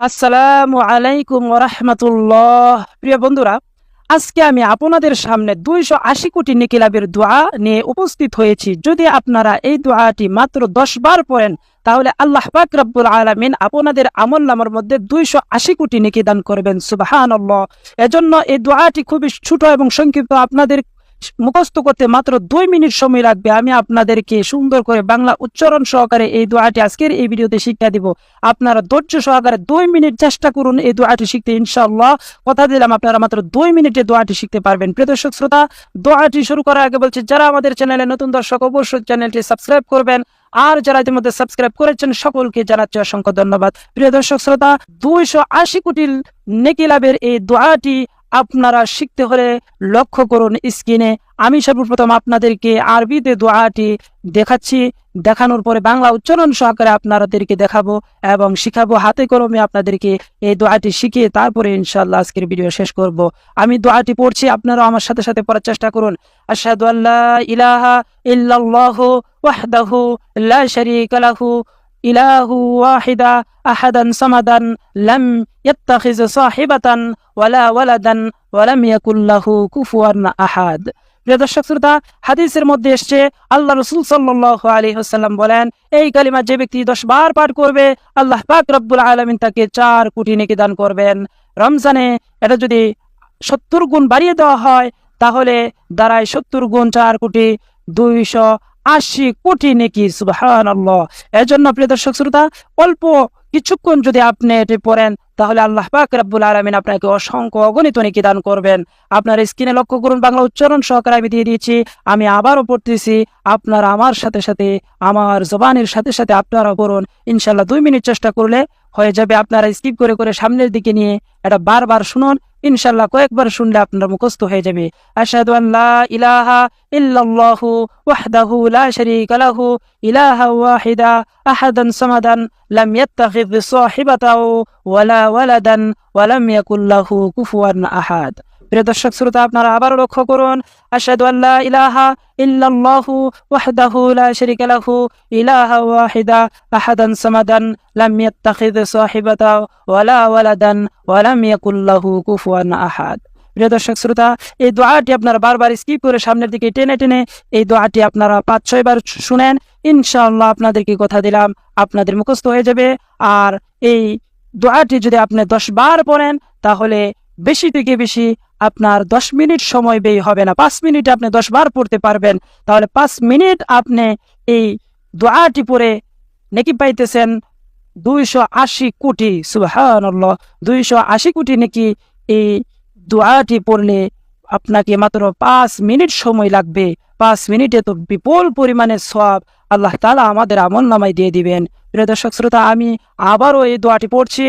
আসসালামু আলাইকুম রহমতুল্লাহ প্রিয় বন্ধুরা, আজকে আমি আপনাদের সামনে দুইশো আশি কোটি নিকিলাবের দোয়া নিয়ে উপস্থিত হয়েছি। যদি আপনারা এই দোয়াটি মাত্র দশ বার পড়েন, তাহলে আল্লাহ পাক রব্বুল আলমিন আপনাদের আমল নামার মধ্যে দুইশো আশি কোটি নিকিদান করবেন। সুবাহান এজন্য এই দোয়াটি খুবই ছোট এবং সংক্ষিপ্ত। আপনাদের মুখস্থ করতে মাত্র দুই মিনিট সময় লাগবে। আমি আপনাদেরকে সুন্দর করে বাংলা উচ্চারণ সহকারে এই দোয়াটি আজকের এই ভিডিওতে শিক্ষা দিব। আপনারা ধৈর্য সহকারে দুই মিনিট চেষ্টা করুন এই দোয়াটি শিখতে, ইনশাআল্লাহ। কথা দিলাম, আপনারা মাত্র দুই মিনিটে দোয়াটি শিখতে পারবেন। প্রিয় দর্শক, শ্রোতা, দোয়াটি শুরু করার আগে বলছি, যারা আমাদের চ্যানেলে নতুন দর্শক, অবশ্যই চ্যানেলটি সাবস্ক্রাইব করবেন। আর যারা ইতিমধ্যে সাবস্ক্রাইব করেছেন, সকলকে জানাচ্ছি অসংখ্য ধন্যবাদ। প্রিয় দর্শক, শ্রোতা, দুইশো আশি কোটি নেকি লাভের এই দোয়াটি আপনারা শিখতে হলে লক্ষ্য করুন স্ক্রিনে। আমি সর্বপ্রথম আপনাদেরকে আরবিতে দোয়াটি দেখাচ্ছি। দেখানোর পরে বাংলা উচ্চারণ সহকারে আপনাদেরকে দেখাবো এবং শিখাবো। হাতে কলমে আপনাদেরকে এই দোয়াটি শিখিয়ে তারপরে ইনশাল্লাহ আজকের ভিডিও শেষ করব। আমি দোয়াটি পড়ছি আপনারা আমার সাথে সাথে পড়ার চেষ্টা করুন। আশহাদু আল্লাহ ইলাহা ইল্লাল্লাহু ওয়াহদাহু লা শারীকা লাহু ইলাহু প্রিয় দর্শক, শ্রোতা, হাদিসের মধ্যে এসছে, আল্লাহ রসুল সাল্লাহ বলেন, এই কালিমা যে ব্যক্তি দশ বার পাঠ করবে, আল্লাহ পাক রব্বুল আলমিন তাকে চার কোটি নেকি দান করবেন। রমজানে এটা যদি সত্তর গুণ বাড়িয়ে দেওয়া হয়, তাহলে দাঁড়ায় সত্তর গুণ চার কোটি দুইশো আশি কোটি নেকি সুবাহান আল্লাহ এর জন্য প্রিয় দর্শক শ্রোতা, অল্প কিছুক্ষণ যদি আপনি এটি পড়েন, তাহলে আল্লাহ পাক রাব্বুল আলমিন আপনাকে অসংখ্য অগণিত নেকি দান করবেন। আপনার স্ক্রিনে লক্ষ্য করুন, বাংলা উচ্চারণ সহকারে আমি দিয়ে দিয়েছি, আমি আবারও পড়তেছি, আপনার আমার সাথে সাথে, আমার জবানের সাথে সাথে আপনারা করুন ইনশাল্লাহ দুই মিনিট চেষ্টা করলে হয়ে যাবে। আপনারা স্কিপ করে করে সামনের দিকে নিয়ে এটা বারবার শুনুন ইনশাল্লাহ কয়েকবার শুনলে আপনার মুখস্থ হয়ে যাবে আশহাদু আল্লাহ ইলাহা ইল্লাল্লাহু ওয়াহদাহু লা শারীকা লাহু ইলাহা ওয়াহিদা আহাদান সামাদান লাম ইয়াত্তাখিয সাহিবাতাও ওয়ালা ওয়ালাদান ওয়া লাম ইয়াকুল লাহু কুফুয়ান আহাদ প্রিয় দর্শক শ্রোতা, আপনারা আবারও লক্ষ্য করুন, আশহাদু ইলাহা ইল্লাল্লাহু ওয়াহদাহু লা লাহু, ইলাহা ওয়াহিদা আহাদান সামাদান, লাম সাহিবাতাও ওয়ালা ওয়ালাদান ইয়াকুল লাহু কুফুয়ান আহাদ। প্রিয় দর্শক শ্রোতা, এই দোয়াটি আপনারা বারবার স্কিপ করে সামনের দিকে টেনে টেনে, এই দোয়াটি আপনারা পাঁচ, ছয় বার শুনেন, ইনশাআল্লাহ আপনাদেরকে কথা দিলাম, আপনাদের মুখস্থ হয়ে যাবে। আর এই দোয়াটি যদি আপনি দশ বার পড়েন, তাহলে বেশি থেকে বেশি আপনার দশ মিনিট সময় ব্যয় হবে না। পাঁচ মিনিট আপনি দশ বার পড়তে পারবেন। তাহলে পাঁচ মিনিট আপনি এই দোয়াটি পরে নেকি পাইতেছেন দুইশো আশি কোটি সুহান দুইশো আশি কোটি নাকি এই দোয়াটি পড়লে আপনাকে মাত্র পাঁচ মিনিট সময় লাগবে। পাঁচ মিনিটে তো বিপুল পরিমাণে সব আল্লাহ তালা আমাদের আমল নামাই দিয়ে দিবেন। প্রিয় দর্শক, শ্রোতা, আমি আবারও এই দোয়াটি পড়ছি।